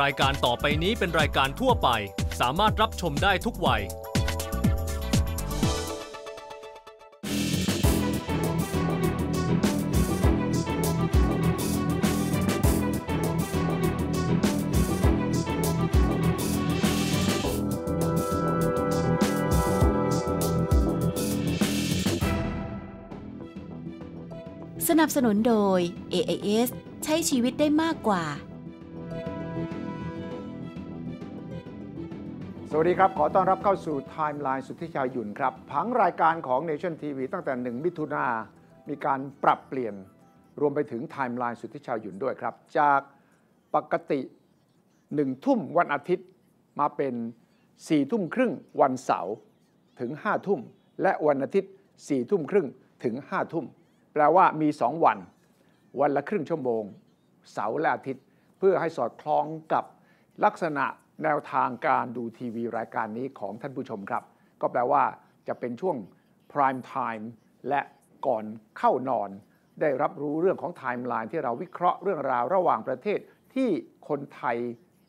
รายการต่อไปนี้เป็นรายการทั่วไป สามารถรับชมได้ทุกวัย สนับสนุนโดย AIS ใช้ชีวิตได้มากกว่า สวัสดีครับ ขอต้อนรับเข้าสู่ Timeline สุทธิชายหยุ่นครับผังรายการของ Nation TV ตั้งแต่ 1 มิถุนามีการปรับเปลี่ยนรวมไปถึง Timeline สุทธิชายหยุ่นด้วยครับ จากปกติ1ทุ่มวันอาทิตย์มาเป็น4ทุ่มครึ่งวันเสาร์ถึง5ทุ่ม และวันอาทิตย์4ทุ่มครึ่งถึง5ทุ่ม แปลว่ามี 2 วัน วันละครึ่งชั่วโมง เสาร์และอาทิตย์ เพื่อให้สอดคล้องกับลักษณะ แนวทางการดูทีวีรายการนี้ของท่านผู้ชมครับ ก็แปลว่าจะเป็นช่วง prime time และก่อนเข้านอน ได้รับรู้เรื่องของไทม์ไลน์ที่เราวิเคราะห์เรื่องราวระหว่างประเทศที่คนไทย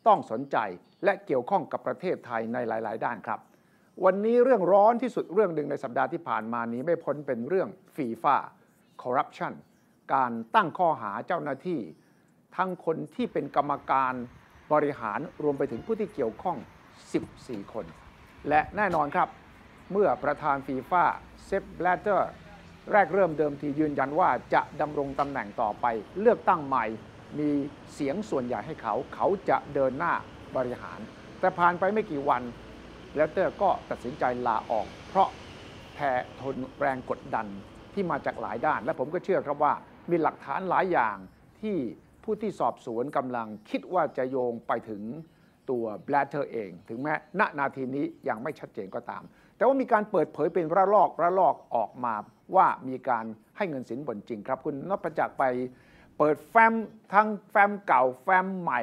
ต้องสนใจ และเกี่ยวข้องกับประเทศไทยในหลาย ๆ ด้านครับ วันนี้เรื่องร้อนที่สุดเรื่องหนึ่งในสัปดาห์ที่ผ่านมานี้ไม่พ้นเป็นเรื่องฟีฟ่าคอร์รัปชันการตั้งข้อหาเจ้าหน้าที่ ทั้งคนที่เป็นกรรมการ บริหารรวมไปถึงผู้ที่เกี่ยวข้อง 14 คน และแน่นอนครับ เมื่อประธานฟีฟ่าเซฟแบลเตอร์แรกเริ่มเดิมทียืนยันว่าจะดำรงตำแหน่งต่อไป เลือกตั้งใหม่มีเสียงส่วนใหญ่ให้เขา เขาจะเดินหน้าบริหาร แต่ผ่านไปไม่กี่วันแบลเตอร์ก็ตัดสินใจลาออก เพราะแพ้ทนแรงกดดันที่มาจากหลายด้าน และผมก็เชื่อครับว่ามีหลักฐานหลายอย่างที่ ผู้ที่สอบสวนกำลังคิดว่าจะโยงไปถึงตัวแบลเตอร์เอง ถึงแม้ณนาทีนี้ยังไม่ชัดเจนก็ตาม แต่ว่ามีการเปิดเผยเป็นระลอกระลอกออกมาว่ามีการให้เงินสินบนจริงครับ คุณนพจักรไปเปิดแฟ้มทั้งแฟ้มเก่าแฟ้มใหม่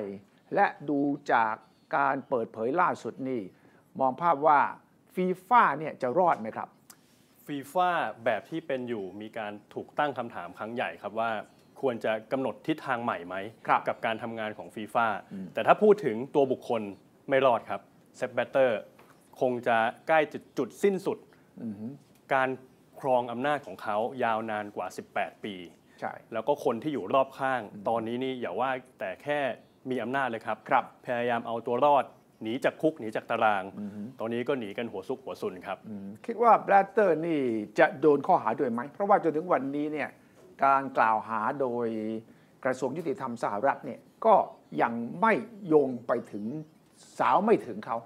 และดูจากการเปิดเผยล่าสุดนี่มองภาพว่าฟีฟ่าเนี่ยจะรอดไหมครับฟีฟ่าแบบที่เป็นอยู่มีการถูกตั้งคำถามครั้งใหญ่ครับว่า ควรจะกำหนดทิศทางใหม่ไหมครับกับการทำงานของฟีฟ่าแต่ถ้าพูดถึงตัวบุคคลไม่รอดครับเซฟเบเตอร์คงจะใกล้จุดจุดสิ้นสุด การครองอำนาจของเขายาวนานกว่า 18 ปีใช่แล้วก็คนที่อยู่รอบข้าง ตอนนี้นี่อย่าว่าแต่แค่มีอำนาจเลยครับครับ พยายามเอาตัวรอดหนีจากคุกหนีจากตาราง ตอนนี้ก็หนีกันหัวซุกหัวซุนครับ คิดว่าแบลเตอร์นี่จะโดนข้อหาด้วยไหม เพราะว่าจนถึงวันนี้เนี่ย การกล่าวหาโดยกระทรวงยุติธรรมสหรัฐเนี่ยก็ยังไม่โยงไปถึงสาวไม่ถึงเขา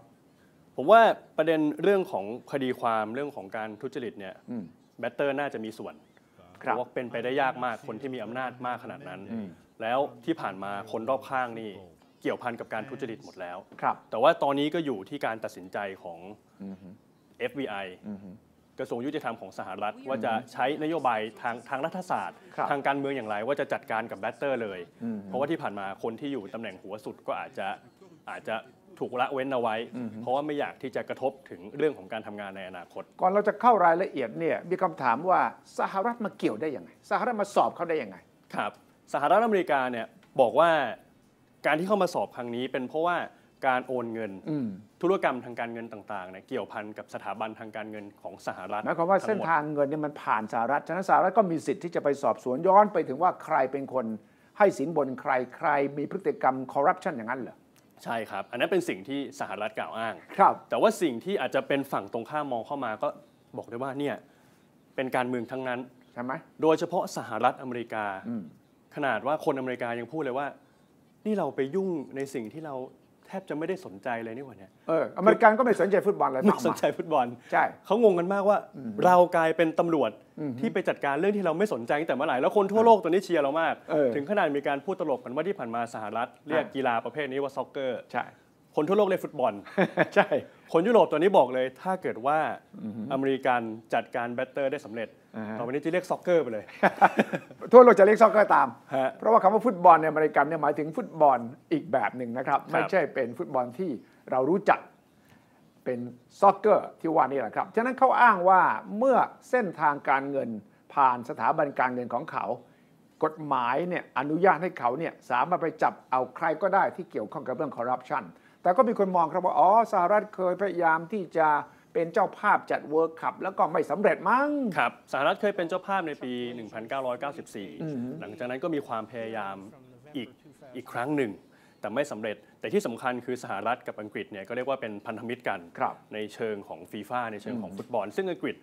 ผมว่าประเด็นเรื่องของคดีความเรื่องของการทุจริตเนี่ยอืมแบตเตอร์น่าจะมีส่วนคเพรับราะว่าเป็นไปได้ยากมากคนที่มีอำนาจมากขนาดนั้น แล้วที่ผ่านมาคนรอบข้างนี่เกี่ยวพันกับการทุจริตหมดแล้วครับแต่ว่าตอนนี้ก็อยู่ที่การตัดสินใจของ FBI กระทรวงยุติธรรมของสหรัฐ ว่าจะใช้นโยบายทางทางรัฐศาสตร์ครับทางการเมืองอย่างไรว่าจะจัดการกับแบตเตอร์เลย เพราะว่าที่ผ่านมาคนที่อยู่ตำแหน่งหัวสุดก็อาจจะอาจจะถูกละเว้นเอาไว้ เพราะว่าไม่อยากที่จะกระทบถึงเรื่องของการทำงานในอนาคต ก่อนเราจะเข้ารายละเอียดเนี่ยมีคำถามว่าสหรัฐมาเกี่ยวได้ยังไงสหรัฐมาสอบเขาได้ยังไงครับ สหรัฐอเมริกาเนี่ยบอกว่าการที่เข้ามาสอบครั้งนี้เป็นเพราะว่า การโอนเงินอืมธุรกรรมทางการเงินต่างๆเนี่ยเกี่ยวพันกับสถาบันทางการเงินของสหรัฐหมายความว่าเส้นทั้งหมดทางเงินเนี่ยมันผ่านสหรัฐฉะนั้นสหรัฐก็มีสิทธิ์ที่จะไปสอบสวนย้อนไปถึงว่าใครเป็นคนให้สินบนใครใครมีพฤติกรรมคอร์รัปชันอย่างนั้นเหรอใช่ครับ อันนั้นเป็นสิ่งที่สหรัฐกล่าวอ้างครับแต่ว่าสิ่งที่อาจจะเป็นฝั่งตรงข้ามมองเข้ามาก็บอกได้ว่าเนี่ยเป็นการเมืองทั้งนั้นใช่ไหมโดยเฉพาะสหรัฐอเมริกาอืมขนาดว่าคนอเมริกายังพูดเลยว่า นี่เราไปยุ่งในสิ่งที่เราแทบจะไม่ได้สนใจเลยนี่หว่าเนี่ยเอออเมริกันก็ไม่สนใจฟุตบอลเลยไม่ฝากสมานใจฟุตบอลใช่เขางงกันมากว่า เรากลายเป็นตำรวจที่ไปจัดการเรื่องที่เราไม่สนใจตั้งแต่เมื่อไหร่แล้วคนทั่วโลกตอนนี้เชียร์เรามากเออถึงขนาดมีการพูดตลกกันว่าที่ผ่านมาสหรัฐ เรียกอ่ากีฬาประเภทนี้ว่าซ็อกเกอร์ใช่ คนทั่วโลกเรียกฟุตบอล ใช่ คนยุโรปตอนนี้บอกเลย ถ้าเกิดว่าอเมริกันจัดการแบตเตอร์ได้สำเร็จอ่าฮะต่อไปนี้จะเรียกซ็อกเกอร์ไปเลย ทั่วโลกจะเรียกซ็อกเกอร์ตามฮะเพราะว่าคำว่าฟุตบอลในอเมริกันเนี่ยหมายถึงฟุตบอลอีกแบบหนึ่งนะครับครับ ไม่ใช่เป็นฟุตบอลที่เรารู้จักเป็นซ็อกเกอร์ที่ว่านี่แหละครับ ฉะนั้นเขาอ้างว่าเมื่อเส้นทางการเงินผ่านสถาบันการเงินของเขา กฎหมายเนี่ยอนุญาตให้เขาเนี่ยสามารถไปจับเอาใครก็ได้ที่เกี่ยวข้องกับเรื่องคอร์รัปชัน แต่ก็มีคนมองครับว่า อ๋อสหรัฐเคยพยายามที่จะเป็นเจ้าภาพจัดเวิร์คคัพแล้วก็ไม่สำเร็จมั้งครับสหรัฐเคยเป็นเจ้าภาพในปี 1994 หลังจากนั้นก็มีความพยายามอีกอีกครั้งหนึ่ง แต่ไม่สำเร็จ แต่ที่สำคัญคือสหรัฐกับอังกฤษเนี่ยก็เรียกว่าเป็นพันธมิตรกันครับในเชิงของฟีฟ่าในเชิงของฟุตบอล ซึ่งอังกฤษ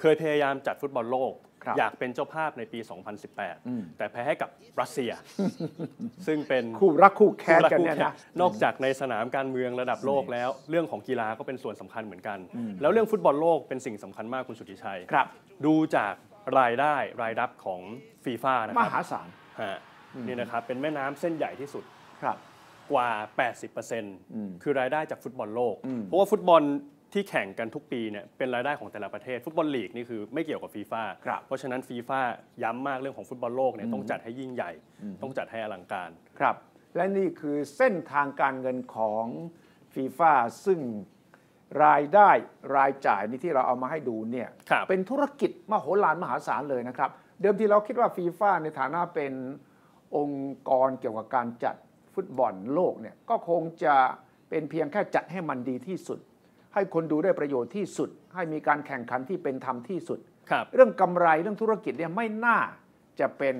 เคยพยายามจัดฟุตบอลโลกครับ อยากเป็นเจ้าภาพในปี 2018 แต่แพ้ให้กับรัสเซีย ซึ่งเป็นคู่รักคู่แค้นกันคู่เนี่ยแข่งนะนอกจากในสนามการเมืองระดับโลกแล้ว เรื่องของกีฬาก็เป็นส่วนสำคัญเหมือนกัน แล้วเรื่องฟุตบอลโลกเป็นสิ่งสำคัญมากคุณสุทธิชัยครับ ดูจากรายได้รายรับของฟีฟ่านะมครับหาศาลฮะนี่นะครับเป็นแม่น้ำเส้นใหญ่ที่สุดครับกว่า 80%คือรายได้จากฟุตบอลโลกอืมเพราะว่าฟุตบอล ที่แข่งกันทุกปีเนี่ยเป็นรายได้ของแต่ละประเทศ ฟุตบอลลีกนี่คือไม่เกี่ยวกับฟีฟ่าครับเพราะฉะนั้นฟีฟ่าย้ำมากเรื่องของฟุตบอลโลกเนี่ยต้องจัดให้ยิ่งใหญ่ ต้องจัดให้อลังการ ครับ และนี่คือเส้นทางการเงินของฟีฟ่าซึ่งรายได้รายจ่ายนี่ที่เราเอามาให้ดูเนี่ยครับเป็นธุรกิจมโหฬารมหาศาลเลยนะครับ เดิมทีเราคิดว่าฟีฟ่าในฐานะเป็นองค์กรเกี่ยวกับการจัดฟุตบอลโลกเนี่ยก็คงจะเป็นเพียงแค่จัดให้มันดีที่สุด ให้คนดูได้ประโยชน์ที่สุด ให้มีการแข่งขันที่เป็นธรรมที่สุดครับเรื่องกำไรเรื่องธุรกิจเนี่ยไม่น่าจะเป็น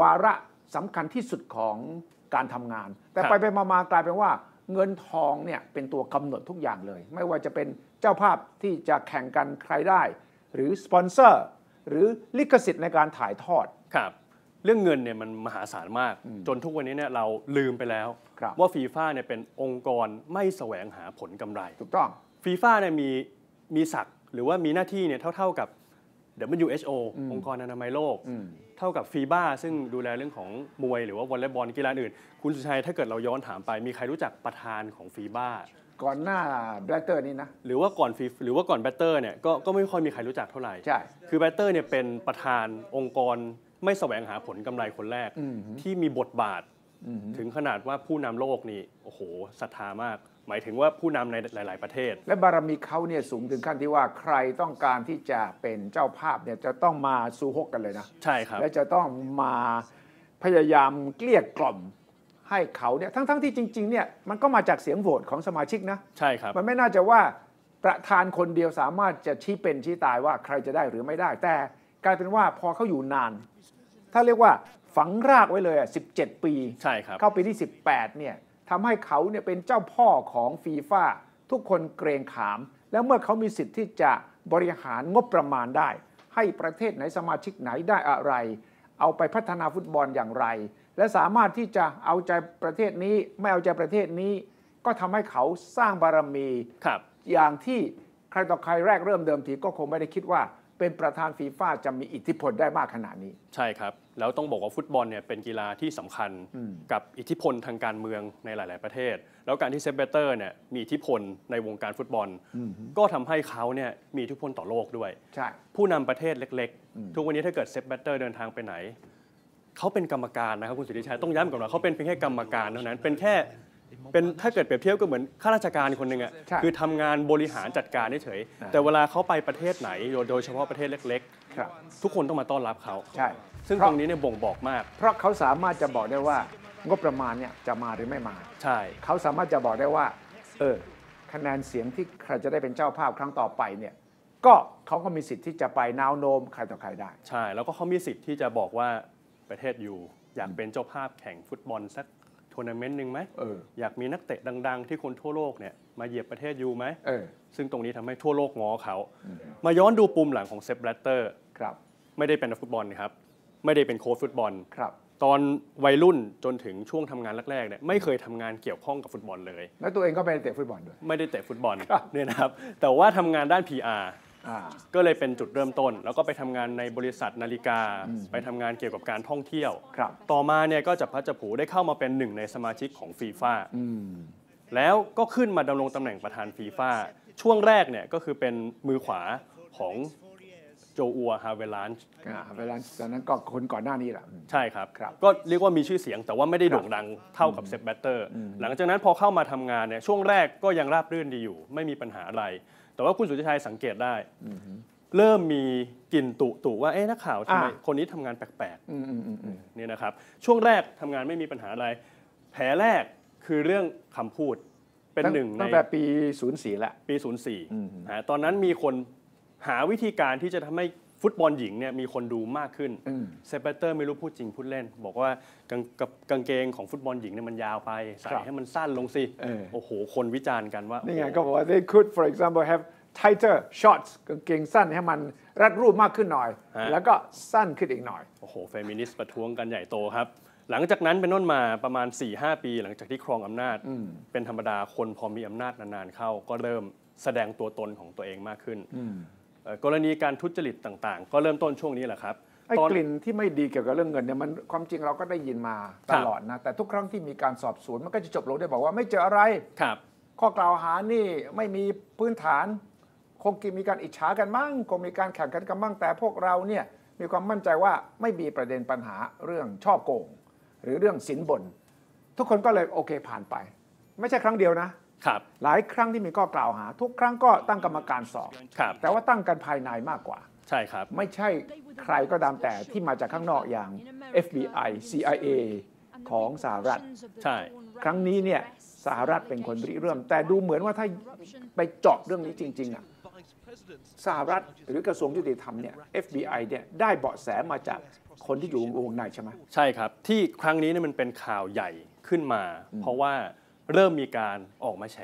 วาระสำคัญที่สุดของการทำงาน แต่ครับไปไปมามากลายเป็นว่าเงินทองเนี่ยเป็นตัวกำหนดทุกอย่างเลย ไม่ว่าจะเป็นเจ้าภาพที่จะแข่งกันใครได้ หรือสปอนเซอร์หรือลิขสิทธิ์ในการถ่ายทอดครับ เรื่องเงินเนี่ยมันมหาศาลมาก จนทุกวันนี้เนี่ยเราลืมไปแล้วครับว่าฟีฟ่าเนี่ยเป็นองค์กรไม่แสวงหาผลกำไร ถูกต้องฟีฟ่าเนี่ยมีมีศักดิ์หรือว่ามีหน้าที่เนี่ยเท่าๆกับ WHO องค์กรอนามัยโลกอืมเท่ากับฟีบ้าซึ่งดูแลเรื่องของมวยหรือว่าวอลเลย์บอลกีฬาอื่น คุณสุชัยถ้าเกิดเราย้อนถามไป มีใครรู้จักประธานของฟีบ้าก่อนหน้าแบล็เตอร์นี่นะ หรือว่าก่อนฟีหรือว่าก่อนแบตเตอร์เนี่ยก็ก็ไม่ค่อยมีใครรู้จักเท่าไหร่ใช่คือแบตเตอร์เนี่ยเป็นประธานองค์กร ไม่แสวงหาผลกำไรคนแรกอืมที่มีบทบาทอืมถึงขนาดว่าผู้นำโลกนี่โอ้โหศรัทธามาก หมายถึงว่าผู้นำในหลาย ๆ ประเทศ และบารมีเขาเนี่ยสูงถึงขั้นที่ว่าใครต้องการที่จะเป็นเจ้าภาพเนี่ยจะต้องมาซูฮกกันเลยนะใช่ครับและจะต้องมาพยายามเกลี้ยกล่อมให้เขาเนี่ยทั้งๆที่จริง ๆ เนี่ยมันก็มาจากเสียงโหวตของสมาชิกนะใช่ครับมันไม่น่าจะว่าประธานคนเดียวสามารถจะชี้เป็นชี้ตายว่าใครจะได้หรือไม่ได้แต่ กลายเป็นว่าพอเขาอยู่นาน ถ้าเรียกว่าฝังรากไว้เลยอะ17 ปีใช่ครับเข้าปีที่ 18เนี่ยทำให้เขาเนี่ยเป็นเจ้าพ่อของฟีฟ่าทุกคนเกรงขาม แล้วเมื่อเขามีสิทธิ์ที่จะบริหารงบประมาณได้ ให้ประเทศไหนสมาชิกไหนได้อะไร เอาไปพัฒนาฟุตบอลอย่างไร และสามารถที่จะเอาใจประเทศนี้ไม่เอาใจประเทศนี้ ก็ทำให้เขาสร้างบารมีครับ อย่างที่ใครต่อใครแรกเริ่มเดิมทีก็คงไม่ได้คิดว่า เป็นประธานฟีฟ่าจะมีอิทธิพลได้มากขนาดนี้ ใช่ครับ แล้วต้องบอกว่าฟุตบอลเนี่ยเป็นกีฬาที่สำคัญอืมกับอิทธิพลทางการเมืองในหลาย ๆ ประเทศ แล้วการที่เซฟเบเตอร์เนี่ยมีอิทธิพลในวงการฟุตบอล ก็ทำให้เขาเนี่ยมีอิทธิพลต่อโลกด้วยใช่ผู้นำประเทศเล็ก ๆ ทุกวันนี้ถ้าเกิดเซฟเบเตอร์เดินทางไปไหนเขาเป็นกรรมการนะครับคุณสิทธิชัยต้องย้ำก่อนว่าเขาเป็นเพียงแค่กรรมการเท่านั้นเป็นแค่ เป็นถ้าเกิดเปรียบเทียบก็เหมือนข้าราชการคนหนึ่งอะใช่คือทำงานบริหารจัดการเฉยๆแต่เวลาเขาไปประเทศไหนโดยเฉพาะประเทศเล็กครับๆทุกคนต้องมาต้อนรับเขาใช่ซึ่งเพตราะรงนี้เนี่ยบ่งบอกมาก เพราะเขาสามารถจะบอกได้ว่างบประมาณเนี่ยจะมาหรือไม่มา ใช่ เขาสามารถจะบอกได้ว่า เออคะแนนเสียงที่ใครจะได้เป็นเจ้าภาพครั้งต่อไปเนี่ย ก็เขาก็มีสิทธิ์ที่จะไปนาวโน้มใครต่อใครได้ ใช่ แล้วก็เขามีสิทธิ์ที่จะบอกว่าประเทศอยู่อยากเป็นเจ้าภาพแข่งฟุตบอลสัก ทัวร์นาเมนต์หนึ่งไหมเอออยากมีนักเตะดัง ๆ ที่คนทั่วโลกเนี่ยมาเหยียบประเทศอยู่ไหมเออซึ่งตรงนี้ทำให้ทั่วโลกง้อเขา มาย้อนดูปุ่มหลังของเซฟแบลตเตอร์ครับไม่ได้เป็นนักฟุตบอลนะครับ ไม่ได้เป็นโค้ชฟุตบอลครับตอนวัยรุ่นจนถึงช่วงทำงานแรกๆเนี่ยไม่เคยทำงานเกี่ยวข้องกับฟุตบอลเลย แล้วตัวเองก็ไปเตะฟุตบอลด้วย ไม่ได้เตะฟุตบอลครับเนี่ยนะครับแต่ว่าทำงานด้าน PR อ่า ก็เลยเป็นจุดเริ่มต้น แล้วก็ไปทำงานในบริษัทนาฬิกา ไปทำงานเกี่ยวกับการท่องเที่ยวครับต่อมาเนี่ยก็จะพัดจะผูได้เข้ามาเป็นหนึ่งในสมาชิกของฟีฟ่าอืมแล้วก็ขึ้นมาดำรงตำแหน่งประธานฟีฟ่าช่วงแรกเนี่ยก็คือเป็นมือขวาของโจอัวฮาเวลานช์อ่าเวลาตอนนั้นก็คนก่อนหน้านี้แหละใช่ครับครับ ก็เรียกว่ามีชื่อเสียงแต่ว่าไม่ได้ครับโด่งดังเท่ากับเซฟแบตเตอร์ หลังจากนั้นพอเข้ามาทำงานเนี่ยช่วงแรกก็ยังราบรื่นดีอยู่ ไม่มีปัญหาอะไร แต่ว่าคุณสุทธิชัยสังเกตได้เริ่มมีกลิ่นตุตุว่าเอ๊ะนักข่าวทำไมอ่าคนนี้ทำงานแปลกอืมอืมอืมอืมๆเนี่ยนะครับ ช่วงแรกทำงานไม่มีปัญหาอะไร แผลแรกคือเรื่องคำพูดเป็นหนึ่งในตั้งแต่ปี 04แล้วปี 04นะตอนนั้นมีคนหาวิธีการที่จะทำให้ ฟุตบอลหญิงเนี่ยมีคนดูมากขึ้นอืมเซเปเตอร์ไม่รู้พูดจริงพูดเล่น บอกว่ากางกับกางเกงของฟุตบอลหญิงเนี่ยมันยาวไปใส่ครับให้มันสั้นลงสิเออโอ้โห คนวิจารณ์กันว่านี่ไงโอ้โหก็บอกว่า they could for example have tighter shorts กางเกงสั้นให้มันรัดรูปมากขึ้นหน่อยฮะแล้วก็สั้นขึ้นอีกหน่อย โอ้โหเฟมินิสต์ประท้วงกันใหญ่โตครับ หลังจากนั้นเป็นต้นมาประมาณ 4-5 ปีหลังจากที่ครองอำนาจ เป็นธรรมดาคนพอมีอำนาจนานๆเข้า ก็เริ่มแสดงตัวตนของตัวเองมากขึ้นเอ่อ กรณีการทุจริตต่างๆ ก็เริ่มต้นช่วงนี้แหละครับไอ้ตอนกลิ่นที่ไม่ดีเกี่ยวกับเรื่องเงินเนี่ยมันความจริงเราก็ได้ยินมาตลอดนะแต่ทุกครั้งที่มีการสอบสวนมันก็จะจบลงได้บอกว่าไม่เจออะไรครับ ข้อกล่าวหานี่ไม่มีพื้นฐาน คงมีการอิจฉากันมั่งคงมีการแข่งขันกันมั่งแต่พวกเราเนี่ยมีความมั่นใจว่าไม่มีประเด็นปัญหาเรื่องช่อโกง หรือเรื่องสินบน ทุกคนก็เลยโอเคผ่านไป ไม่ใช่ครั้งเดียวนะครับ หลายครั้งที่มีข้อกล่าวหา ทุกครั้งก็ตั้งกรรมการสอบครับแต่ว่าตั้งกันภายในมากกว่า ใช่ครับ ไม่ใช่ใครก็ตามแต่ที่มาจากข้างนอกอย่าง FBI CIA ของสหรัฐ ใช่ ครั้งนี้เนี่ยสหรัฐเป็นคนริเริ่ม แต่ดูเหมือนว่าถ้าไปเจาะเรื่องนี้จริงๆอะสหรัฐหรือกระทรวงยุติธรรมเนี่ย FBI เนี่ยได้เบาะแสมาจากคนที่อยู่วงในใช่ไหมใช่ครับ ที่ครั้งนี้เนี่ยมันเป็นข่าวใหญ่ขึ้นมา เพราะว่า เริ่มมีการออกมาแฉ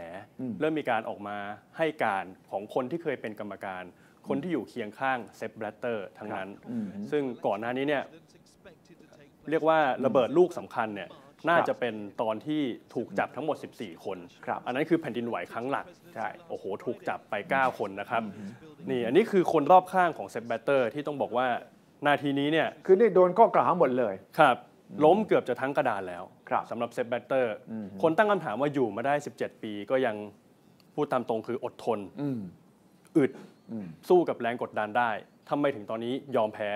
เริ่มมีการออกมาให้การของคนที่เคยเป็นกรรมการ คนที่อยู่เคียงข้างเซฟแบลตเตอร์ทั้งนั้น ซึ่งก่อนหน้านี้เนี่ยเรียกว่าระเบิดลูกสำคัญเนี่ยน่าจะเป็นตอนที่ถูกจับทั้งหมด 14 คนครับอันนั้นคือแผ่นดินไหวครั้งหลัก ใช่ โอ้โห ถูกจับไป 9 คนนะครับ นี่ อันนี้คือคนรอบข้างของเซฟแบลเตอร์ที่ต้องบอกว่านาทีนี้เนี่ย คือนี่โดนข้อกล่าวหาหมดเลย ครับ ล้มเกือบจะทั้งกระดานแล้วครับสำหรับเซฟแบตเตอร์ คนตั้งคำถามว่าอยู่มาได้ 17 ปีก็ยังพูดตามตรงคืออดทนอืมอึดอืมสู้กับแรงกดดันได้ทำไมถึงตอนนี้ยอมแพ้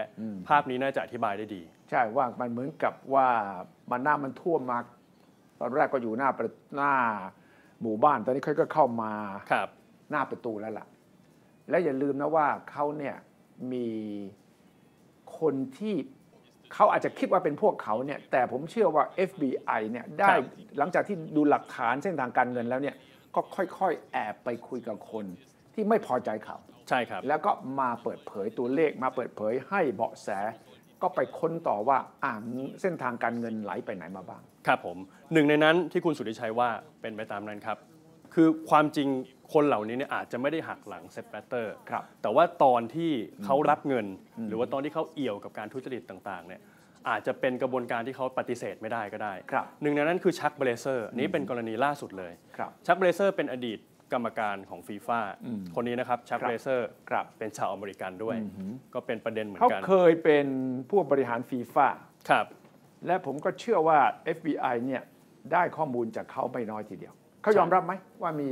ภาพนี้น่าจะอธิบายได้ดี ใช่ว่ามันเหมือนกับว่ามันน้ำมันท่วมมาตอนแรกก็อยู่หน้าประหน้าหมู่บ้าน ตอนนี้เขาก็เข้ามาครับ หน้าประตูแล้วล่ะ และอย่าลืมนะว่าเขาเนี่ยมีคนที่ เขาอาจจะคิดว่าเป็นพวกเขาเนี่ยแต่ผมเชื่อว่า FBI เนี่ยได้ครับหลังจากที่ดูหลักฐานเส้นทางการเงินแล้วเนี่ยก็ค่อยๆ แอบไปคุยกับคนที่ไม่พอใจเขาใช่ครับ แล้วก็มาเปิดเผยตัวเลขมาเปิดเผยให้เบาะแส ก็ไปค้นต่อว่าอ่าเส้นทางการเงินไหลไปไหนมาบ้าง ครับผมหนึ่งในนั้นที่คุณสุทธิชัยว่าเป็นไปตามนั้นครับ คือความจริงคนเหล่านี้เนี่ยอาจจะไม่ได้หักหลังเซฟแบตเตอร์ครับแต่ว่าตอนที่เขารับเงิน หรือว่าตอนที่เขาเอี่ยวกับการทุจริตต่างๆเนี่ยอาจจะเป็นกระบวนการที่เขาปฏิเสธไม่ได้ก็ได้ครับหนึ่งในนั้นคือชักเบรเซอร์นี่เป็นกรณีล่าสุดเลยครับชักเบรเซอร์เป็นอดีตกรรมการของฟีฟ่าคนนี้นะครับชักครับเบรเซอร์ครับเป็นชาวอเมริกันด้วย ก็เป็นประเด็นเหมือนเขากันเคยเป็นผู้บริหารฟีฟ่าครับและผมก็เชื่อว่า FBI เนี่ยได้ข้อมูลจากเขาไม่น้อยทีเดียว เขายอมรับไหมว่ามี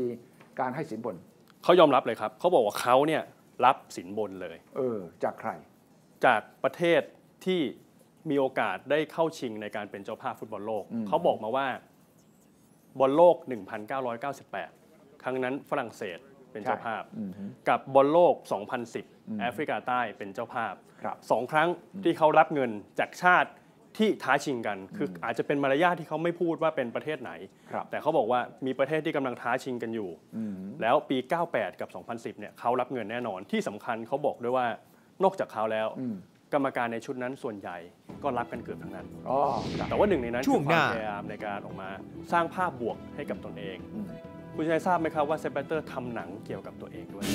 การให้สินบนเขายอมรับเลยครับเขาบอกว่าเขาเนี่ยรับสินบนเลย เออ จากใคร จากประเทศที่มีโอกาสได้เข้าชิงในการเป็นเจ้าภาพฟุตบอลโลก เขาบอกมาว่าบอลโลก 1998 ครั้งนั้นฝรั่งเศสเป็นเจ้าภาพ กับบอลโลก 2010 แอฟริกาใต้เป็นเจ้าภาพครับสองครั้งที่เขารับเงินจากชาติ ที่ท้าชิงกัน คืออาจจะเป็นมารยาทที่เขาไม่พูดว่าเป็นประเทศไหนครับแต่เขาบอกว่ามีประเทศที่กำลังท้าชิงกันอยู่ แล้วปี 98 กับ 2010 เนี่ยเขารับเงินแน่นอน ที่สำคัญเขาบอกด้วยว่านอกจากเขาแล้ว กรรมการในชุดนั้นส่วนใหญ่ก็รับกันเกือบทั้งนั้นอ๋อครับแต่ว่าหนึ่งในนั้นช่คืวองคหวามน้าพยายามในการออกมาสร้างภาพบวกให้กับตนเอง คุณชัยทราบไหมครับว่าเซปเปเตอร์ทำหนังเกี่ยวกับตัวเองด้วย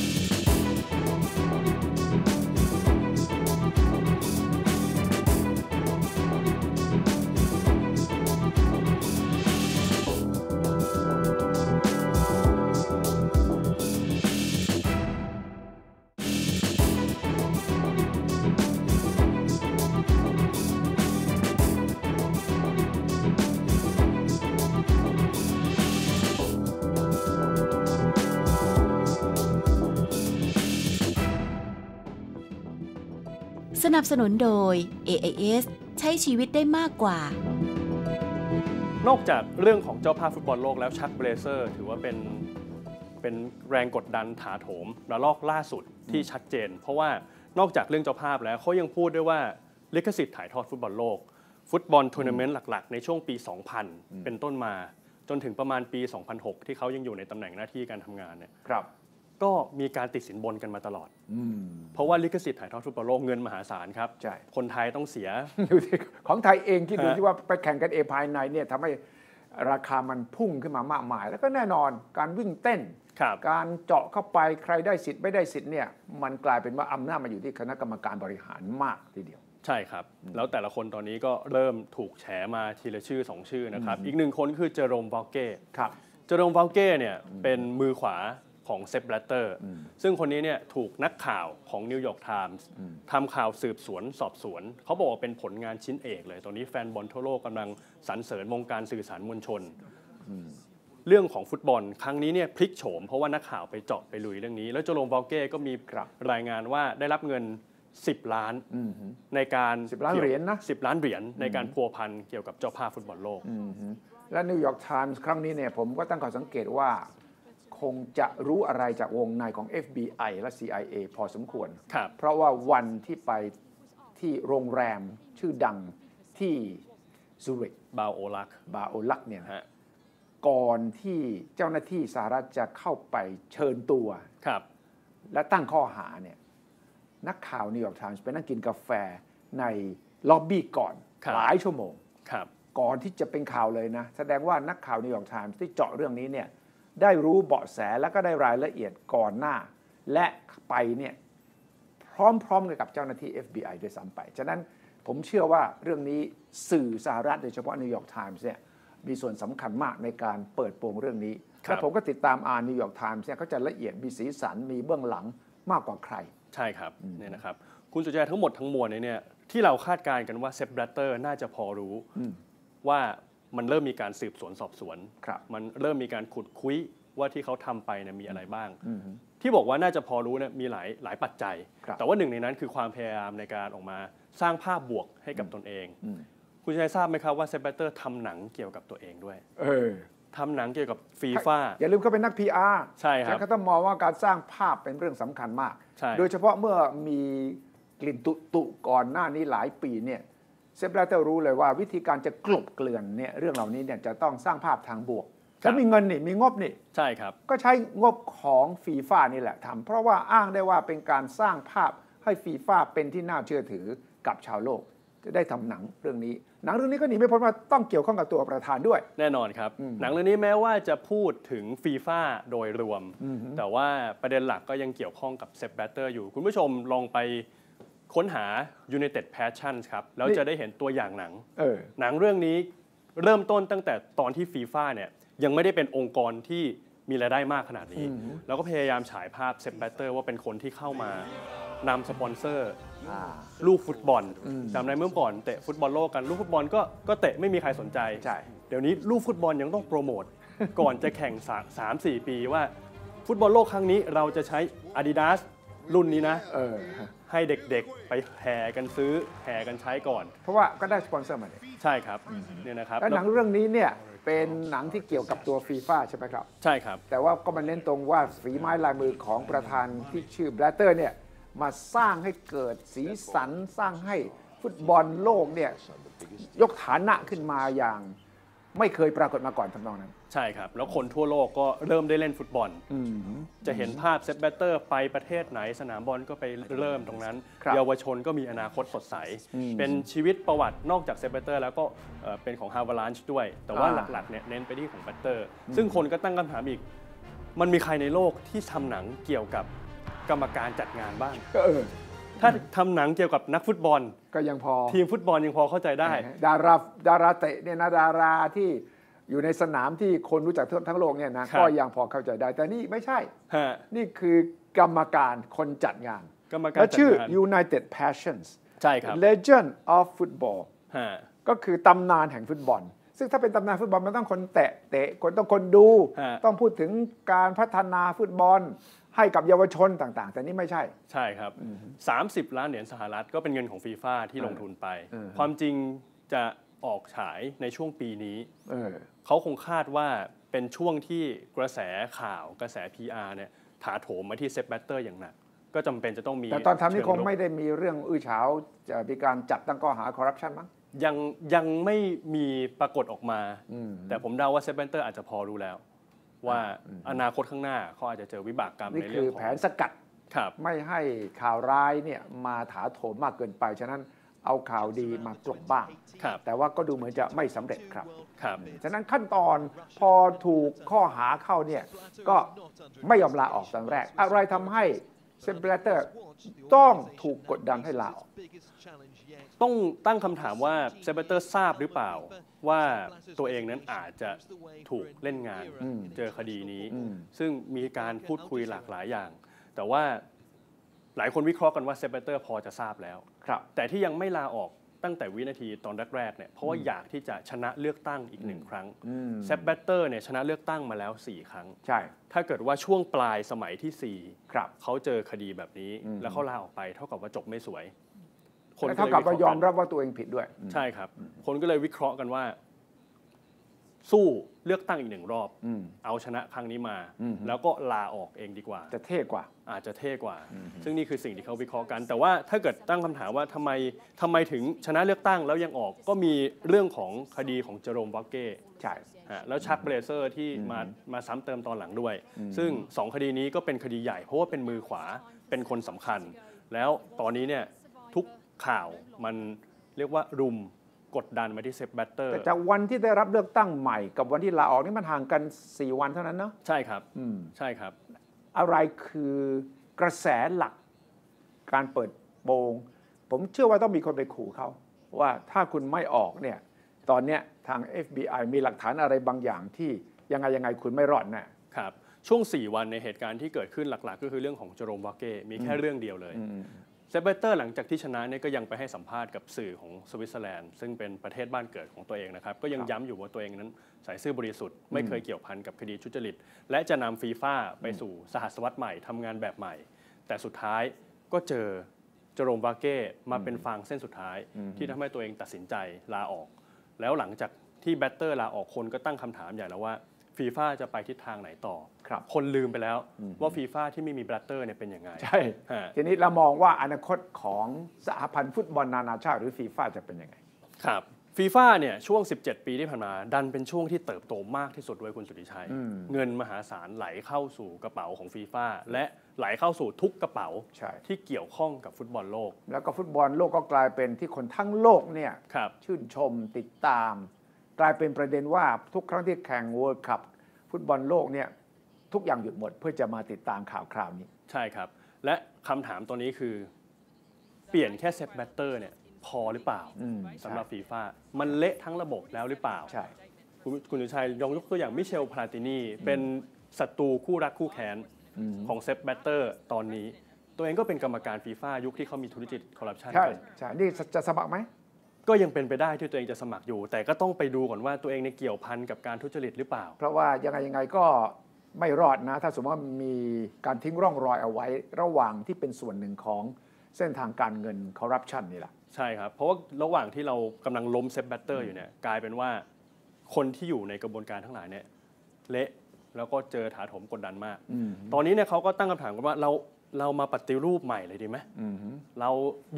สนับสนุนโดย AIS ใช้ชีวิตได้มากกว่า นอกจากเรื่องของเจ้าภาพฟุตบอลโลกแล้วชักเบรเซอร์ ถือว่าเป็นเเป็นแรงกดดันถาโถมระลอกล่าสุดที่ชัดเจน เพราะว่านอกจากเรื่องเจ้าภาพแล้วเขายังพูดด้วยว่าลิขสิทธิ์ถ่ายทอดฟุตบอลโลก ฟุตบอลทัวร์นาเมนต์หลักๆ ในช่วงปี 2000 เป็นต้นมา จนถึงประมาณปี 2006 ที่เขายังอยู่ในตำแหน่งหน้าที่การทำงานเนี่ยครับ ก็มีการติดสินบนกันมาตลอดอืมเพราะว่าลิขสิทธิ์ถ่ายทอดฟุตบอลโลกเงินมหาศาลครับ ใช่ คนไทยต้องเสีย ดูที่ของไทยเองคิดดูฮะที่ว่าไปแข่งกันเองภายในเนี่ยทำให้ราคามันพุ่งขึ้นมามากมาย แล้วก็แน่นอนการวิ่งเต้นครับการเจาะเข้าไปใครได้สิทธิ์ไม่ได้สิทธิ์เนี่ยมันกลายเป็นว่าอำนาจมาอยู่ที่คณะกรรมการบริหารมากทีเดียว ใช่ครับ แล้วแต่ละคนตอนนี้ก็เริ่มถูกแฉมาทีละชื่อ 2 ชื่อนะครับอีกหนึ่งคนคือเจอโรมวอลเก้ครับเจอโรมวอลเก้เนี่ยเป็นมือขวา ของเซปแบลตเตอร์ซึ่งคนนี้เนี่ยถูกนักข่าวของนิวยอร์กไทมส์ทำข่าวสืบสวนสอบสวน เขาบอกว่าเป็นผลงานชิ้นเอกเลย ตอนนี้แฟนบอลทั่วโลกกำลังสรรเสริญวงการสื่อสารมวลชน เรื่องของฟุตบอล ครั้งนี้เนี่ยพลิกโฉมเพราะว่านักข่าวไปเจาะไปลุยเรื่องนี้ แล้วโจโรมวอลเก้ก็มีครับรายงานว่าได้รับเงิน 10 ล้านในการ10ล้านเหรียญนะ10 ล้านเหรียญในการพัวพันเกี่ยวกับเจ้าภาพฟุตบอลโลกและนิวยอร์กไทมส์ครั้งนี้เนี่ยผมก็ตั้งข้อสังเกตว่า คงจะรู้อะไรจากวงในของ FBI และ CIA พอสมควรครับเพราะว่าวันที่ไปที่โรงแรมชื่อดังที่ซูริกบาวโอลักบาโอลักเนี่ยนะฮะก่อนที่เจ้าหน้าที่สหรัฐจะเข้าไปเชิญตัวครับ และตั้งข้อหาเนี่ยนักข่าวนิวยอร์กไทมส์ไปนั่งกินกาแฟในล็อบบี้ก่อนครับหลายชั่วโมงครับก่อนที่จะเป็นข่าวเลยนะ แสดงว่านักข่าวนิวยอร์กไทมส์ที่เจาะเรื่องนี้เนี่ย ได้รู้เบาะแสแล้วก็ได้รายละเอียดก่อนหน้า และไปเนี่ยพร้อมๆกันกับเจ้าหน้าที่ FBI ด้วยซ้ำไป ฉะนั้นผมเชื่อว่าเรื่องนี้สื่อสหรัฐโดยเฉพาะนิวยอร์กไทมส์เนี่ยมีส่วนสำคัญมากในการเปิดโปงเรื่องนี้ครับและผมก็ติดตามอ่านนิวยอร์กไทมส์เนี่ยเขาจะละเอียดมีสีสันมีเบื้องหลังมากกว่าใคร ใช่ครับเนี่ยนะครับคุณสุจยทั้งหมดทั้งมวลเนี่ยที่เราคาดการณ์กันว่าเซปแบลตเตอร์น่าจะพอรู้ว่า มันเริ่มมีการสืบสวนสอบสวนครับมันเริ่มมีการขุดคุยว่าที่เขาทำไปเนี่ยมีอะไรบ้าง ที่บอกว่าน่าจะพอรู้เนี่ยมีหลายหลายปัจจัยครับแต่ว่าหนึ่งในนั้นคือความพยายามในการออกมาสร้างภาพบวกให้กับตนเอง คุณชัยทราบไหมครับว่าเซปแบลเตอร์ทำหนังเกี่ยวกับตัวเองด้วยเออทำหนังเกี่ยวกับฟีฟ่าอย่าลืมเขาเป็นนัก PR ใช่ครับเขาต้องมองว่าการสร้างภาพเป็นเรื่องสำคัญมากใช่โดยเฉพาะเมื่อมีกลิ่นตุตุก่อนหน้านี้หลายปีเนี่ย เซฟแลเตอร์รู้เลยว่าวิธีการจะกลบเกลื่อนเนี่ยเรื่องเหล่านี้เนี่ยจะต้องสร้างภาพทางบวกแล้วมีเงินนี่มีงบนี่ใช่ครับ ก็ใช้งบของฟีฟ่านี่แหละทำเพราะว่าอ้างได้ว่าเป็นการสร้างภาพให้ฟีฟ่าเป็นที่น่าเชื่อถือกับชาวโลก จะได้ทำหนังเรื่องนี้ หนังเรื่องนี้ก็หนีไม่พ้นว่าต้องเกี่ยวข้องกับตัวประธานด้วย แน่นอนครับ หนังเรื่องนี้แม้ว่าจะพูดถึงฟีฟ่าโดยรวม แต่ว่าประเด็นหลักก็ยังเกี่ยวข้องกับเซปแบตเตอร์อยู่คุณผู้ชมลองไป ค้นหา United Passions ครับ แล้วนี่จะได้เห็นตัวอย่างหนังเออหนังเรื่องนี้เริ่มต้นตั้งแต่ตอนที่ฟีฟ่าเนี่ยยังไม่ได้เป็นองค์กรที่มีรายได้มากขนาดนี้ แล้วก็พยายามฉายภาพเซปแบตเตอร์ว่าเป็นคนที่เข้ามานำสปอนเซอร์อ่าลูกฟุตบอลจำได้เมื่อก่อนเตะฟุตบอลโลกกันลูกฟุตบอลก็ก็เตะไม่มีใครสนใจใช่เดี๋ยวนี้ลูกฟุตบอลยังต้องโปรโมทก่อนจะแข่งสามสี่ปีว่า ฟุตบอลโลกครั้งนี้เราจะใช้ Adidas รุ่นนี้นะเออ ให้เด็กๆไปแห่กันซื้อแห่กันใช้ก่อน เพราะว่าก็ได้สปอนเซอร์มาเนี่ยใช่ครับเนี่ยนะครับแล้วหนังเรื่องนี้เนี่ยเป็นหนังที่เกี่ยวกับตัวฟีฟ่าใช่ไหมครับ ใช่ครับ แต่ว่าก็มาเน้นตรงว่าฝีไม้ลายมือของประธานที่ชื่อแบลเตอร์เนี่ยมาสร้างให้เกิดสีสันสร้างให้ฟุตบอลโลกเนี่ยยกฐานะขึ้นมาอย่าง ไม่เคยปรากฏมาก่อนทำนองนั้น ใช่ครับ แล้วคนทั่วโลกก็เริ่มได้เล่นฟุตบอล จะเห็นภาพเซตแบตเตอร์ไปประเทศไหนสนามบอลก็ไปเริ่มตรงนั้นครับเยาวชนก็มีอนาคตสดใส เป็นชีวิตประวัตินอกจากเซตแบตเตอร์แล้วก็เอ่อเป็นของฮาวาลานช์ด้วย แต่ว่าอ่าหลักๆเนี่ยเน้นไปที่ของแบตเตอร์ ซึ่งคนก็ตั้งคำถามอีก มันมีใครในโลกที่ทำหนังเกี่ยวกับกรรมการจัดงานบ้างก็เออ ถ้าทำหนังเกี่ยวกับนักฟุตบอล ก็ยังพอ ทีมฟุตบอลยังพอเข้าใจได้ ดาราดาราเตะเนี่ยนะดาราที่อยู่ในสนามที่คนรู้จักทั่วทั้งโลกเนี่ยนะครับก็ยังพอเข้าใจได้ แต่นี่ไม่ใช่ฮะนี่คือกรรมการคนจัดงานกรรมการและจัดชื่องาน United Passions ใช่ครับ Legend of Football ฮะก็คือตำนานแห่งฟุตบอล ซึ่งถ้าเป็นตำนานฟุตบอลมันต้องคนแตะเตะคนต้องคนดูฮะต้องพูดถึงการพัฒนาฟุตบอล ให้กับเยาวชนต่าง ๆ แต่นี่ไม่ใช่ ใช่ครับ 30 ล้านเหรียญสหรัฐก็เป็นเงินของฟีฟ่าที่ลงทุนไปเออความจริงจะออกฉายในช่วงปีนี้เออเขาคงคาดว่าเป็นช่วงที่กระแสข่าวกระแส PR เนี่ยถาโถมมาที่เซฟแบตเตอร์อย่างหนัก ก็จำเป็นจะต้องมีแต่ตอนทำนี่คงเชิรุกไม่ได้มีเรื่องอื้อฉาวจะมีการจับตั้งข้อหาคอร์รัปชันมั้งยังยังไม่มีปรากฏออกมาอืมแต่ผมเดาว่าเซฟแบตเตอร์อาจจะพอรู้แล้ว ว่าอนาคตข้างหน้าเขาอาจจะเจอวิบากกรรมนี่ในคืเรื่อองขแผองนสกัดครับไม่ให้ข่าวร้ายเนี่ยมาถาโถมมากเกินไปฉะนั้นเอาข่าวดีมากลบบ้างครับแต่ว่าก็ดูเหมือนจะไม่สำเร็จครับครับฉะนั้นขั้นตอนพอถูกข้อหาเข้าเนี่ยก็ไม่ยอมลาออกตอนแรก อะไรทำให้เซมเบรเตอร์ต้องถูกกดดันให้ลาออก ต้องตั้งคำถามว่าเซฟแบตเตอร์ทราบหรือเปล่า ว่าตัวเองนั้นอาจจะถูกเล่นงานอืมเจอคดีนี้อืมซึ่งมีการพูดคุยหลากหลายอย่าง แต่ว่าหลายคนวิเคราะห์กันว่าเซฟแบตเตอร์พอจะทราบแล้วครับแต่ที่ยังไม่ลาออกตั้งแต่วินาทีตอนแรกๆเนี่ยเพราะว่าอยากที่จะชนะเลือกตั้งอีกหนึ่งครั้งอืมเซฟแบตเตอร์เนี่ยชนะเลือกตั้งมาแล้ว 4 ครั้ง ใช่ ถ้าเกิดว่าช่วงปลายสมัยทีสี่ครับ4เขาเจอคดีแบบนี้อืมแล้วเขาลาออกไปเท่ากับว่าจบไม่สวย และเท่ากับลว่ายอมวิเครัราะบห์ว่าตัวเองผิดด้วยกันใช่ครับ คนก็เลยวิเคราะห์กันว่า สู้เลือกตั้งอีกหนึ่งรอบอืมเอาชนะครั้งนี้มาอืมแล้วก็ลาออกเองดีกว่า จะเท่กว่า อาจจะเท่กว่า ซึ่งนี่คือสิ่งที่เขาวิเคราะห์กัน แต่ว่าถ้าเกิดตั้งคำถามว่าทำไมทำไมถึงชนะเลือกตั้งแล้วยังออก ก็มีเรื่องของคดีของเจอโรมวากเก้ใช่ฮะแล้วชักเบรเซอร์ที่มามาซ้ำเติมตอนหลังด้วย ซึ่งสองคดีนี้ก็เป็นคดีใหญ่เพราะว่าเป็นมือขวาเป็นคนสำคัญ แล้วตอนนี้เนี่ยทุก ข่าวมันเรียกว่ารุมกดดันมาที่เซฟแบตเตอร์แต่จากวันที่ได้รับเลือกตั้งใหม่ กับวันที่ลาออกนี่มันห่างกัน 4 วันเท่านั้นเนาะใช่ครับอืมใช่ครับ อะไรคือกระแสหลักการเปิดโปงผมเชื่อว่าต้องมีคนไปขู่เขาว่าถ้าคุณไม่ออกเนี่ยตอนเนี้ยทาง FBI มีหลักฐานอะไรบางอย่างที่ยังไงยังไงคุณไม่รอดแน่ครับช่วง 4 วันในเหตุการณ์ที่เกิดขึ้นหลัก ๆ ก็คือเรื่องของเจอโรมวากเก้มีแค่เรื่องเดียวเลยเซเบเตอร์หลังจากที่ชนะเนี่ยก็ยังไปให้สัมภาษณ์กับสื่อของสวิตเซอร์แลนด์ซึ่งเป็นประเทศบ้านเกิดของตัวเองนะครับ ก็ยังครับย้ำอยู่ว่าตัวเองนั้นใส่ซื่อบริสุทธิ์ไม่เคยเกี่ยวพันกับคดีทุจริต และจะนำฟีฟ่าไปสู่สหัสวรรษใหม่ทำงานแบบใหม่ แต่สุดท้ายก็เจอเจอโรมวาเก้มาเป็นฟางเส้นสุดท้าย ที่ทำให้ตัวเองตัดสินใจลาออก แล้วหลังจากที่แบตเตอร์ลาออกคนก็ตั้งคำถามใหญ่แล้วว่า ฟีฟ่าจะไปทิศทางไหนต่อครับคนลืมไปแล้วว่าฟีฟ่าที่ไม่มีแบตเตอร์เนี่ยเป็นยังไง ใช่ฮะทีนี้เรามองว่าอนาคตของสหพันธ์ฟุตบอลนานาชาติหรือฟีฟ่าจะเป็นยังไง ครับฟีฟ่าเนี่ยช่วง 17 ปีที่ผ่านมา ดันเป็นช่วงที่เติบโตมากที่สุดด้วยคุณสุริชัยอืมเงินมหาศาลไหลเข้าสู่กระเป๋าของฟีฟ่าและไหลเข้าสู่ทุกกระเป๋าใช่ที่เกี่ยวข้องกับฟุตบอลโลก แล้วก็ฟุตบอลโลกก็กลายเป็นที่คนทั้งโลกเนี่ยครับชื่นชมติดตาม กลายเป็นประเด็นว่าทุกครั้งที่แข่ง World Cup ฟุตบอลโลกเนี่ยทุกอย่างหยุดหมดเพื่อจะมาติดตามข่าวคราวนี้ ใช่ครับ และคำถามตัวนี้คือ เปลี่ยนแค่เซตแบตเตอร์เนี่ยพอหรือเปล่าอืมสำหรับใช่ฟีฟ่ามันเละทั้งระบบแล้วหรือเปล่าใช่คุณคุณสุริชัยยองยกตัวอย่างมิเชลพลาตินีเป็นศัตรูคู่รักคู่แค้นอืมของเซฟแบตเตอร์ตอนนี้ ตัวเองก็เป็นกรรมการฟีฟ่ายุคที่เขามีธุรกิจคอร์รัปชันใช่กันใช่นี่จะสมัครไหม ก็ยังเป็นไปได้ที่ตัวเองจะสมัครอยู่ แต่ก็ต้องไปดูก่อนว่าตัวเองในยเกี่ยวพันกับการทุจริตหรือเปล่า เพราะว่ายังไงยังไงก็ไม่รอดนะ ถ้าสมมติว่ามีการทิ้งร่องรอยเอาไว้ระหว่างที่เป็นส่วนหนึ่งของเส้นทางการเงินคอร์รัปชันนี่แหละใช่ครับ เพราะว่าระหว่างที่เรากำลังล้มเซฟแบตเตอร์อยู่เนี่ยกลายเป็นว่าคนที่อยู่ในกระบวนการทั้งหลายเนี่ยเละแล้วก็เจอถาโถมกดดันมากอืมตอนนี้เนี่ยเขาก็ตั้งคำถามกันว่าเรา เรามาปฏิรูปใหม่เลยดีไหมอืมเรา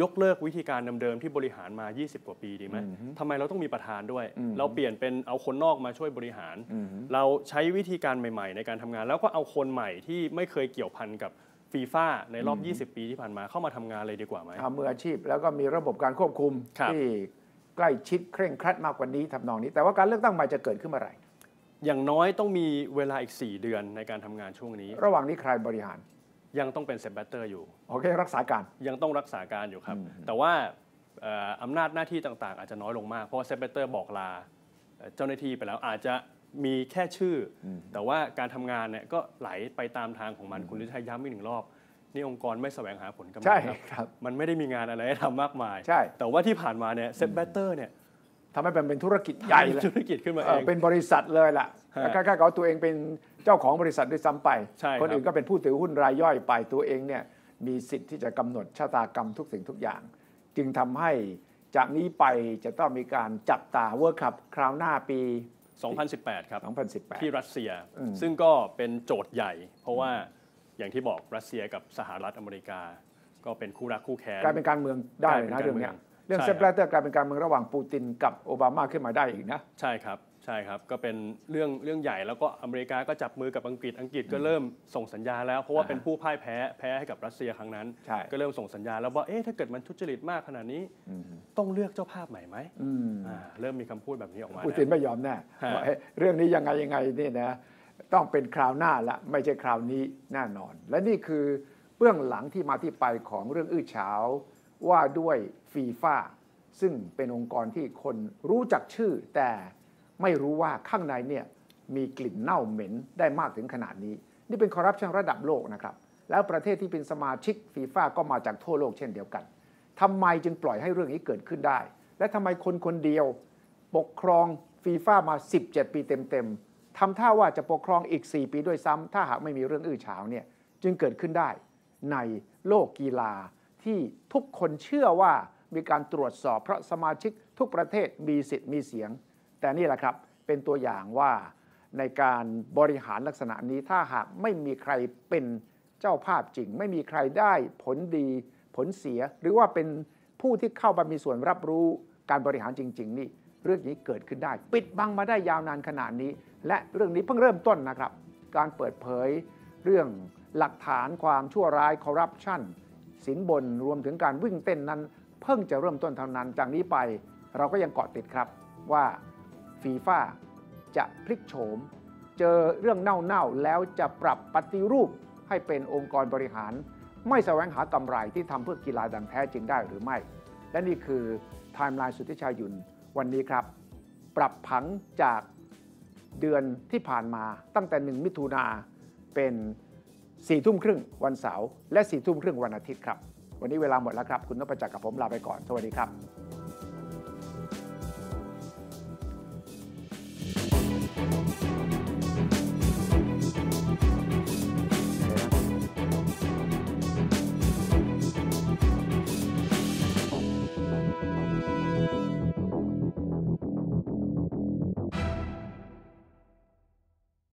ยกเลิกวิธีการเดิมๆที่บริหารมา 20 กว่าปีดีไหมอืมทำไมเราต้องมีประธานด้วยอืมเราเปลี่ยนเป็นเอาคนนอกมาช่วยบริหารอืมเราใช้วิธีการใหม่ ๆ ในการทำงาน แล้วก็เอาคนใหม่ที่ไม่เคยเกี่ยวพันกับฟีฟ่าในรอบ 20 ปีที่ผ่านมาเข้ามาทำงานเลยดีกว่าไหมทำมืออาชีพแล้วก็มีระบบการควบคุมครับที่ใกล้ชิดเคร่งครัดมากกว่านี้ทำนองนี้ แต่ว่าการเลือกตั้งใหม่จะเกิดขึ้นเมื่อไหร่อย่างน้อยต้องมีเวลาอีก 4 เดือนในการทำงานช่วงนี้ ระหว่างนี้ใครบริหาร ยังต้องเป็นเซบแบตเตอร์อยู่ โอเค รักษาการ ยังต้องรักษาการอยู่ครับอืมแต่ว่าเอ่ออำนาจหน้าที่ต่างๆ อาจจะน้อยลงมาก เพราะว่าเซบแบตเตอร์บอกลาเอ่อเจ้าหน้าที่ไปแล้วอาจจะมีแค่ชื่ออแต่ว่าการทำงานเนี่ยก็ไหลไปตามทางของมันคุณลิชัยย้ำอีกหนึ่งรอบ นี่องค์กรไม่แสวงหาผลกำไรใช่ครับครับมันไม่ได้มีงานอะไรให้ทำมากมาย ใช่ แต่ว่าที่ผ่านมาเนี่ยเซบแบตเตอร์เนี่ยทำให้มันเป็นธุรกิจใหญ่เลยธุรกิจขึ้นมาเอเอองเป็นบริษัทเลยล่ะฮะ คล้ายๆกับเอาตัวเองเป็นเจ้าของบริษัทด้วยซ้ำไปใช่ครับคนอื่นก็เป็นผู้ถือหุ้นรายย่อยไปตัวเองเนี่ยมีสิทธิ์ที่จะกำหนดชะตากรรมทุกสิ่งทุกอย่าง จึงทำให้จากนี้ไปจะต้องมีการจับตาเวิร์คัพคราวหน้าปี 2018 ครับ 2018 ที่รัสเซียอืมซึ่งก็เป็นโจทย์ใหญ่ เพราะว่าอย่างที่บอกรัสเซียกับสหรัฐอเมริกา ก็เป็นคู่รักคู่แค้นกลายเป็นการเมืองได้เลยนะกลายเป็นเรื่องเนี้ยการเมืองเรื่องใช่เซครับปแลเตอร์กลายเป็นการเมืองระหว่างปูตินกับโอบามาขึ้นมาได้อีกนะ ใช่ครับ ใช่ครับ ก็เป็นเรื่องเรื่องใหญ่แล้วก็อเมริกาก็จับมือกับอังกฤษอังกฤษก็เริ่มส่งสัญญาณแล้ว เพราะว่าอ่าเป็นผู้พ่ายแพ้แพ้ให้กับรัสเซียครั้งนั้น ใช่ ก็เริ่มส่งสัญญาณแล้วว่าเอ๊ะถ้าเกิดมันทุจริตมากขนาดนี้อืมต้องเลือกเจ้าภาพใหม่ไหมอืมอ่าเริ่มมีคำพูดแบบนี้ออกมา ปูตินแล้วไม่ยอมแน่ฮะว่าเอ๊ะเรื่องนี้ยังไงยังไงนี่นะ ต้องเป็นคราวหน้าละไม่ใช่คราวนี้แน่นอน และนี่คือเบื้องหลังที่มาที่ไปของเรื่องอื้อฉาวว่าด้วยฟีฟ่าซึ่งเป็นองค์กรที่คนรู้จักชื่อแต่ ไม่รู้ว่าข้างในเนี่ยมีกลิ่นเน่าเหม็นได้มากถึงขนาดนี้ นี่เป็นคอร์รัปชันระดับโลกนะครับ แล้วประเทศที่เป็นสมาชิกฟีฟ่าก็มาจากทั่วโลกเช่นเดียวกันทำไมจึงปล่อยให้เรื่องนี้เกิดขึ้นได้ และทำไมคนคนเดียว ปกครองฟีฟ่ามา 17 ปีเต็มๆทำท่าว่าจะปกครองอีก 4 ปีด้วยซ้ำถ้าหากไม่มีเรื่องอื้อฉาวเนี่ยจึงเกิดขึ้นได้ ในโลกกีฬาที่ทุกคนเชื่อว่ามีการตรวจสอบเพราะสมาชิกทุกประเทศมีสิทธิ์มีเสียง แต่นี่แหละครับเป็นตัวอย่างว่าในการบริหารลักษณะนี้ถ้าหากไม่มีใครเป็นเจ้าภาพจริง ไม่มีใครได้ผลดีผลเสีย หรือว่าเป็นผู้ที่เข้ามามีส่วนรับรู้การบริหารจริง ๆ นี่เรื่องนี้เกิดขึ้นได้ ปิดบังมาได้ยาวนานขนาดนี้ และเรื่องนี้เพิ่งเริ่มต้นนะครับ การเปิดเผยเรื่องหลักฐานความชั่วร้ายคอร์รัปชันสินบนรวมถึงการวิ่งเต้นนั้น เพิ่งจะเริ่มต้นเท่านั้นจากนี้ไป เราก็ยังเกาะติดครับว่า ฟีฟ่าจะพลิกโฉม เจอเรื่องเน่าๆ แล้วจะปรับปฏิรูปให้เป็นองค์กรบริหาร ไม่แสวงหากำไรที่ทำเพื่อกีฬาดังแท้จริงได้หรือไม่ และนี่คือไทม์ไลน์สุทธิชายุนวันนี้ครับ ปรับผังจากเดือนที่ผ่านมาตั้งแต่ 1 มิถุนาเป็น4ทุ่มครึ่งวันเสาร์และ4ทุ่มครึ่งวันอาทิตย์ครับ วันนี้เวลาหมดแล้วครับ คุณนพจักรกับผมลาไปก่อน สวัสดีครับ